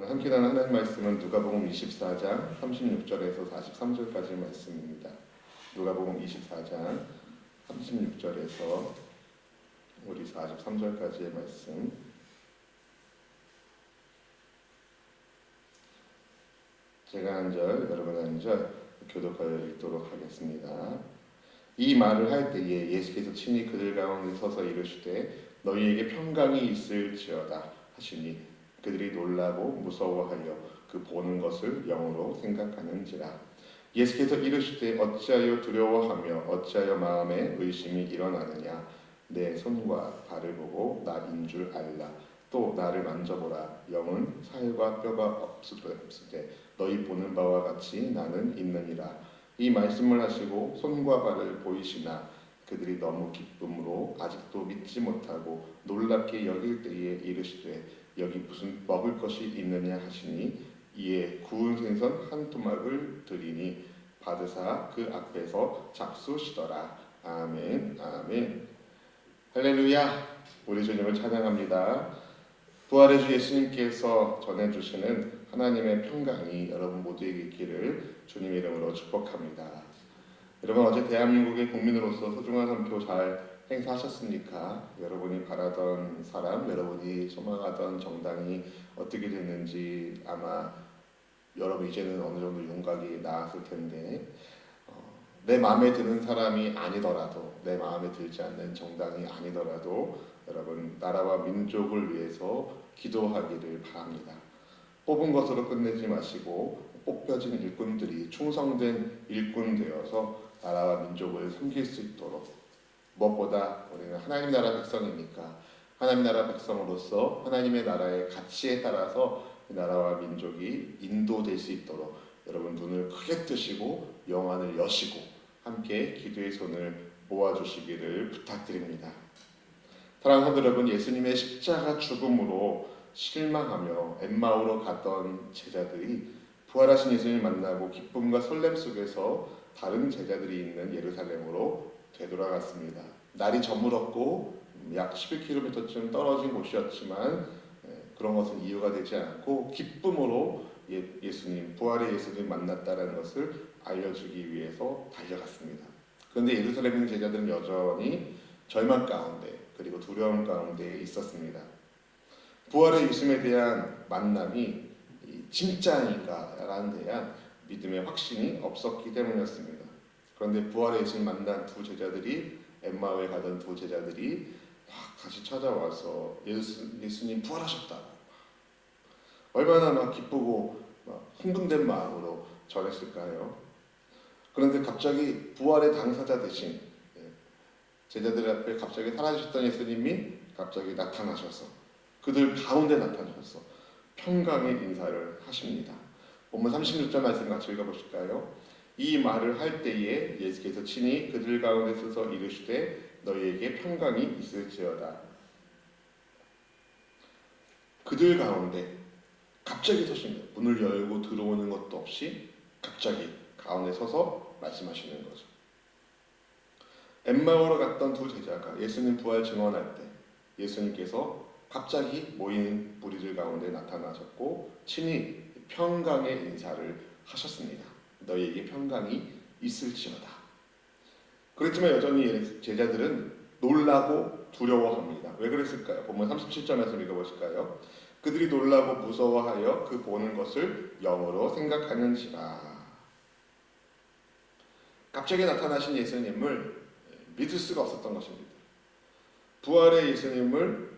오늘 함께 나눈 하나님 말씀은 누가복음 24장 36절에서 43절까지 말씀입니다. 누가복음 24장 36절에서 우리 43절까지의 말씀. 제가 한 절, 여러분 한 절 교독하여 읽도록 하겠습니다. 이 말을 할 때에 예수께서 친히 그들 가운데 서서 이르시되 너희에게 평강이 있을지어다 하시니 그들이 놀라고 무서워하여 그 보는 것을 영으로 생각하는지라. 예수께서 이르시되 어찌하여 두려워하며 어찌하여 마음에 의심이 일어나느냐? 내 손과 발을 보고 나인 줄 알라. 또 나를 만져보라. 영은 살과 뼈가 없으되 너희 보는 바와 같이 나는 있느니라. 이 말씀을 하시고 손과 발을 보이시나? 그들이 너무 기쁨으로 아직도 믿지 못하고 놀랍게 여길 때에 이르시되 여기 무슨 먹을 것이 있느냐 하시니 이에 구운 생선 한 토막을 드리니 받으사 그 앞에서 잡수시더라. 아멘 아멘. 할렐루야. 우리 주님을 찬양합니다. 부활의 주 예수님께서 전해주시는 하나님의 평강이 여러분 모두에게 있기를 주님 이름으로 축복합니다. 여러분 어제 대한민국의 국민으로서 소중한 한 표 잘 행사하셨습니까? 여러분이 바라던 사람, 여러분이 소망하던 정당이 어떻게 됐는지 아마 여러분 이제는 어느 정도 윤곽이 나왔을 텐데 어, 내 마음에 드는 사람이 아니더라도 내 마음에 들지 않는 정당이 아니더라도 여러분 나라와 민족을 위해서 기도하기를 바랍니다. 뽑은 것으로 끝내지 마시고 뽑혀진 일꾼들이 충성된 일꾼 되어서 나라와 민족을 섬길 수 있도록 무엇보다 우리는 하나님 나라 백성이니까 하나님 나라 백성으로서 하나님의 나라의 가치에 따라서 그 나라와 민족이 인도될 수 있도록 여러분 눈을 크게 뜨시고 영안을 여시고 함께 기도의 손을 모아주시기를 부탁드립니다. 사랑하는 여러분, 예수님의 십자가 죽음으로 실망하며 엠마오로 갔던 제자들이 부활하신 예수님을 만나고 기쁨과 설렘 속에서 다른 제자들이 있는 예루살렘으로 되돌아갔습니다. 날이 저물었고 약 11km쯤 떨어진 곳이었지만 그런 것은 이유가 되지 않고 기쁨으로 예, 수님 부활의 예수님 만났다는 것을 알려주기 위해서 달려갔습니다. 그런데 예루살렘 제자들은 여전히 절망 가운데 그리고 두려움 가운데 있었습니다. 부활의 예수님에 대한 만남이 진짜인가라는 대한 믿음의 확신이 없었기 때문이었습니다. 그런데 부활의 예수님 만난 두 제자들이 엠마오에 가던 두 제자들이 다시 찾아와서 예수, 예수님 부활하셨다. 얼마나 막 기쁘고 막 흥분된 마음으로 전했을까요? 그런데 갑자기 부활의 당사자 대신 예, 제자들 앞에 갑자기 사라지셨던 예수님이 갑자기 나타나셔서 그들 가운데 나타나셔서 평강의 인사를 하십니다. 본문 36절 말씀 같이 읽어보실까요? 이 말을 할 때에 예수께서 친히 그들 가운데 서서 이르시되 너희에게 평강이 있을지어다. 그들 가운데 갑자기 서십니다. 문을 열고 들어오는 것도 없이 갑자기 가운데 서서 말씀하시는 거죠. 엠마오로 갔던 두 제자가 예수님 부활 증언할 때 예수님께서 갑자기 모인 무리들 가운데 나타나셨고 친히 평강의 인사를 하셨습니다. 너희에게 평강이 있을지어다. 그렇지만 여전히 제자들은 놀라고 두려워합니다. 왜 그랬을까요? 본문 37절 말씀 읽어보실까요? 그들이 놀라고 무서워하여 그 보는 것을 영으로 생각하는지라. 갑자기 나타나신 예수님을 믿을 수가 없었던 것입니다. 부활의 예수님을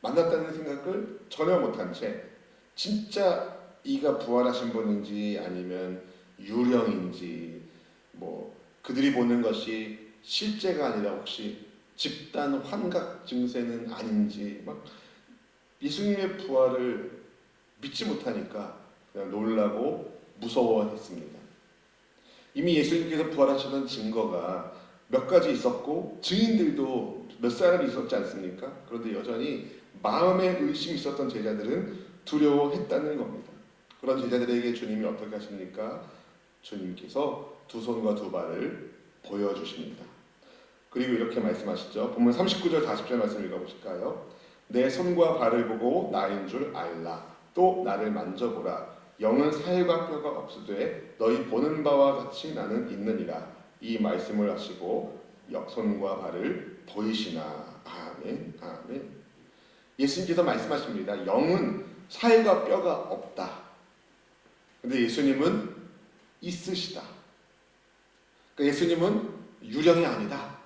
만났다는 생각을 전혀 못한 채 진짜 이가 부활하신 분인지 아니면 유령인지 뭐 그들이 보는 것이 실제가 아니라 혹시 집단 환각 증세는 아닌지 막 예수님의 부활을 믿지 못하니까 그냥 놀라고 무서워했습니다. 이미 예수님께서 부활하셨던 증거가 몇 가지 있었고 증인들도 몇 사람이 있었지 않습니까? 그런데 여전히 마음에 의심이 있었던 제자들은 두려워했다는 겁니다. 그런 제자들에게 주님이 어떻게 하십니까? 주님께서 두 손과 두 발을 보여주십니다. 그리고 이렇게 말씀하시죠. 본문 39절 40절 말씀 읽어보실까요? 내 손과 발을 보고 나인 줄 알라. 또 나를 만져보라. 영은 살과 뼈가 없으되 너희 보는 바와 같이 나는 있느니라. 이 말씀을 하시고 역손과 발을 보이시나. 아멘. 아멘. 예수님께서 말씀하십니다. 영은 살과 뼈가 없다. 근데 예수님은 있으시다. 그러니까 예수님은 유령이 아니다.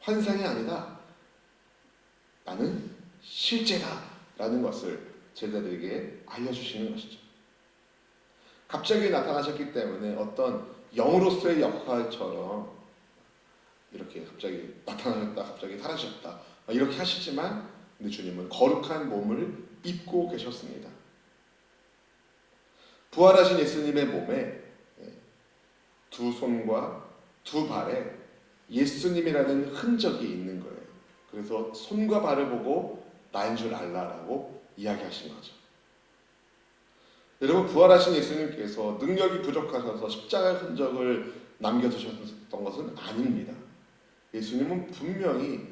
환상이 아니다. 나는 실제다. 라는 것을 제자들에게 알려주시는 것이죠. 갑자기 나타나셨기 때문에 어떤 영으로서의 역할처럼 이렇게 갑자기 나타나셨다, 갑자기 사라졌다 이렇게 하시지만 근데 주님은 거룩한 몸을 입고 계셨습니다. 부활하신 예수님의 몸에 두 손과 두 발에 예수님이라는 흔적이 있는 거예요. 그래서 손과 발을 보고 나인 줄 알라라고 이야기하신 거죠. 여러분 부활하신 예수님께서 능력이 부족하셔서 십자가의 흔적을 남겨두셨던 것은 아닙니다. 예수님은 분명히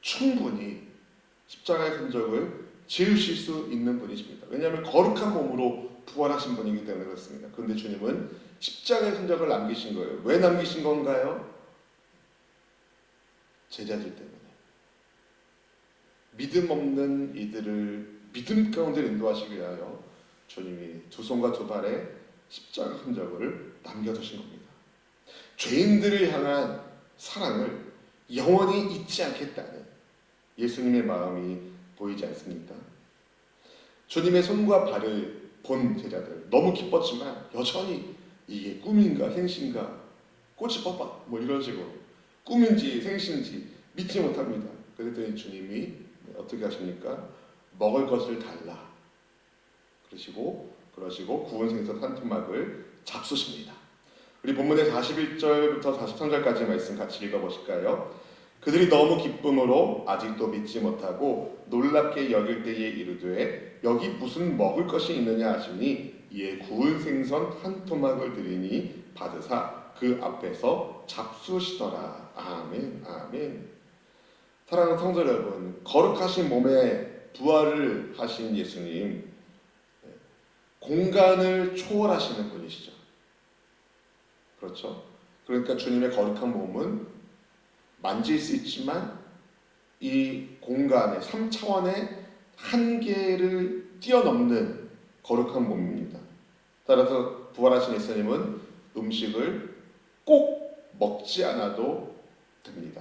충분히 십자가의 흔적을 지우실 수 있는 분이십니다. 왜냐하면 거룩한 몸으로 부활하신 분이기 때문에 그렇습니다. 그런데 주님은 십자가의 흔적을 남기신 거예요. 왜 남기신 건가요? 제자들 때문에. 믿음 없는 이들을 믿음 가운데 인도하시기 위하여 주님이 두 손과 두 발에 십자가 흔적을 남겨두신 겁니다. 죄인들을 향한 사랑을 영원히 잊지 않겠다는 예수님의 마음이 보이지 않습니까? 주님의 손과 발을 본 제자들 너무 기뻤지만 여전히 이게 꿈인가 생신가 꽃이 뻗박 뭐 이런 식으로 꿈인지 생신인지 믿지 못합니다. 그랬더니 주님이 어떻게 하십니까? 먹을 것을 달라 그러시고 그러시고 구운 생선 한 토막을 잡수십니다. 우리 본문의 41절부터 43절까지 말씀 같이 읽어보실까요? 그들이 너무 기쁨으로 아직도 믿지 못하고 놀랍게 여길 때에 이르되 여기 무슨 먹을 것이 있느냐 하시니 이에 구운 생선 한 토막을 드리니 받으사 그 앞에서 잡수시더라. 아멘, 아멘. 사랑하는 성도 여러분, 거룩하신 몸에 부활을 하신 예수님, 공간을 초월하시는 분이시죠. 그렇죠? 그러니까 주님의 거룩한 몸은 만질 수 있지만 이 공간의 3차원의 한계를 뛰어넘는 거룩한 몸입니다. 따라서 부활하신 예수님은 음식을 꼭 먹지 않아도 됩니다.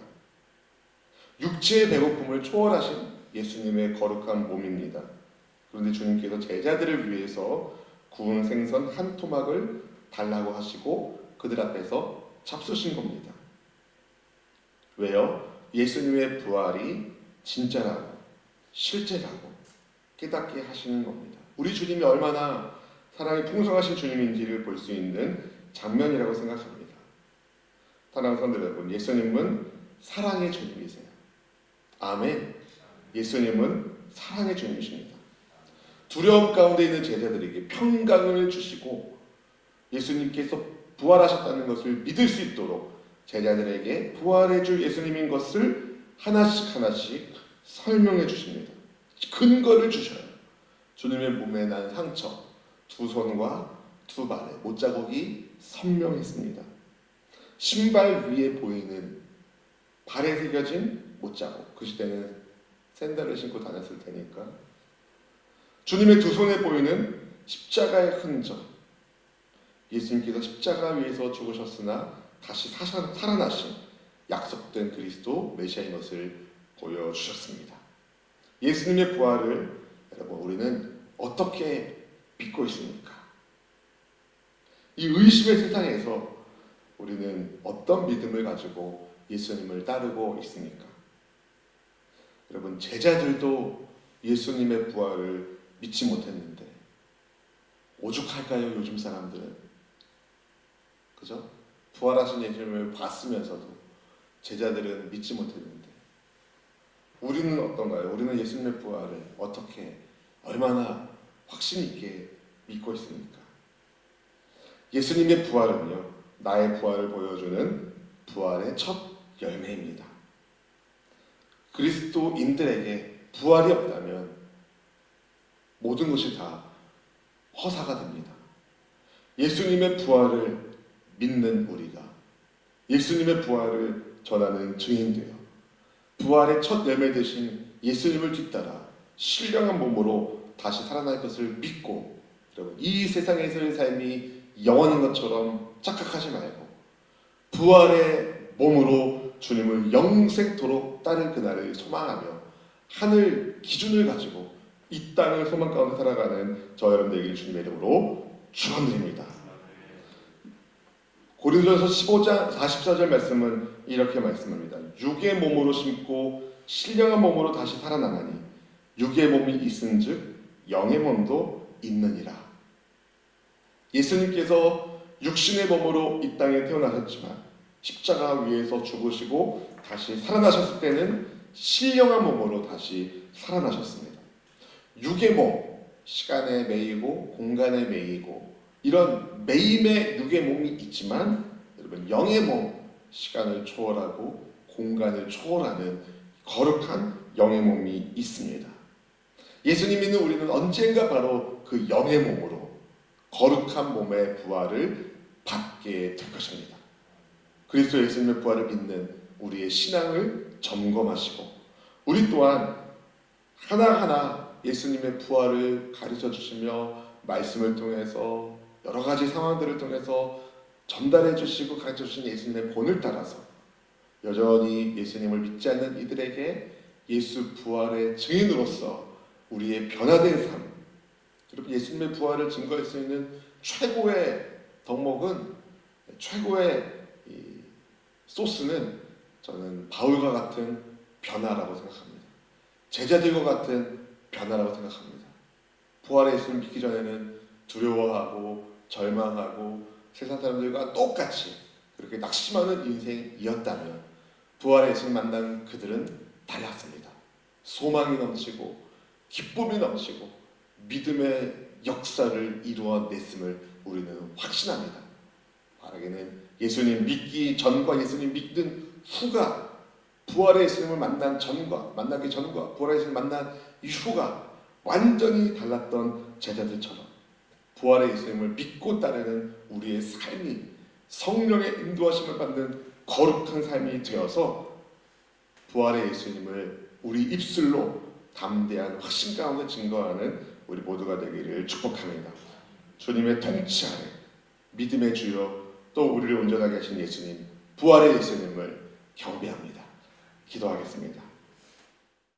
육체의 배고픔을 초월하신 예수님의 거룩한 몸입니다. 그런데 주님께서 제자들을 위해서 구운 생선 한 토막을 달라고 하시고 그들 앞에서 잡수신 겁니다. 왜요? 예수님의 부활이 진짜라고 실제라고 깨닫게 하시는 겁니다. 우리 주님이 얼마나 사랑이 풍성하신 주님인지를 볼 수 있는 장면이라고 생각합니다. 사랑하는 성도 여러분, 예수님은 사랑의 주님이세요. 아멘. 예수님은 사랑의 주님이십니다. 두려움 가운데 있는 제자들에게 평강을 주시고 예수님께서 부활하셨다는 것을 믿을 수 있도록 제자들에게 부활해 줄 예수님인 것을 하나씩 하나씩 설명해 주십니다. 근거를 주셔요. 주님의 몸에 난 상처, 두 손과 두 발에 못자국이 선명했습니다. 신발 위에 보이는 발에 새겨진 못자국. 그 시대는 샌들을 신고 다녔을 테니까. 주님의 두 손에 보이는 십자가의 흔적. 예수님께서 십자가 위에서 죽으셨으나 다시 사사, 살아나신 약속된 그리스도 메시아인 것을 보여주셨습니다. 예수님의 부활을 여러분 우리는 어떻게 믿고 있습니까? 이 의심의 세상에서 우리는 어떤 믿음을 가지고 예수님을 따르고 있습니까? 여러분 제자들도 예수님의 부활을 믿지 못했는데 오죽할까요 요즘 사람들은 그죠? 부활하신 예수님을 봤으면서도 제자들은 믿지 못했는데 우리는 어떤가요? 우리는 예수님의 부활을 어떻게 얼마나 확신 있게 믿고 있습니까? 예수님의 부활은요 나의 부활을 보여주는 부활의 첫 열매입니다. 그리스도인들에게 부활이 없다면 모든 것이 다 허사가 됩니다. 예수님의 부활을 믿는 우리가 예수님의 부활을 전하는 증인되어 부활의 첫 열매 되신 예수님을 뒤따라 신령한 몸으로 다시 살아날 것을 믿고 여러분 이 세상에서의 삶이 영원한 것처럼 착각하지 말고 부활의 몸으로 주님을 영생토록 따를 그날을 소망하며 하늘 기준을 가지고 이 땅을 소망 가운데 살아가는 저 여러분들에게 주님의 이름으로 축원드립니다. 고린도전서 15장 44절 말씀은 이렇게 말씀합니다. 육의 몸으로 심고 신령한 몸으로 다시 살아나나니 육의 몸이 있은즉 영의 몸도 있느니라. 예수님께서 육신의 몸으로 이 땅에 태어나셨지만 십자가 위에서 죽으시고 다시 살아나셨을 때는 신령한 몸으로 다시 살아나셨습니다. 육의 몸, 시간에 매이고 공간에 매이고 이런 매임의 육의 몸이 있지만 여러분 영의 몸, 시간을 초월하고 공간을 초월하는 거룩한 영의 몸이 있습니다. 예수님 믿는 우리는 언젠가 바로 그 영의 몸으로 거룩한 몸의 부활을 받게 될 것입니다. 그리스도 예수님의 부활을 믿는 우리의 신앙을 점검하시고 우리 또한 하나하나 예수님의 부활을 가르쳐 주시며 말씀을 통해서 여러 가지 상황들을 통해서 전달해 주시고 가르쳐 주신 예수님의 본을 따라서 여전히 예수님을 믿지 않는 이들에게 예수 부활의 증인으로서 우리의 변화된 삶 여러분 예수님의 부활을 증거할 수 있는 최고의 덕목은 최고의 이 소스는 저는 바울과 같은 변화라고 생각합니다. 제자들과 같은 변화라고 생각합니다. 부활의 예수님 믿기 전에는 두려워하고 절망하고 세상 사람들과 똑같이 그렇게 낙심하는 인생이었다면 부활의 예수님 만난 그들은 달랐습니다. 소망이 넘치고 기쁨이 넘치고 믿음의 역사를 이루어냈음을 우리는 확신합니다. 바라기는 예수님 믿기 전과 예수님 믿는 후가 부활의 예수님을 만난 전과 만나기 전과 부활의 예수님 만난 이후가 완전히 달랐던 제자들처럼 부활의 예수님을 믿고 따르는 우리의 삶이 성령의 인도하심을 받는 거룩한 삶이 되어서 부활의 예수님을 우리 입술로 담대한 확신 가운데 증거하는 우리 모두가 되기를 축복합니다. 주님의 통치 아래 믿음의 주여 또 우리를 온전하게 하신 예수님 부활의 예수님을 경배합니다. 기도하겠습니다.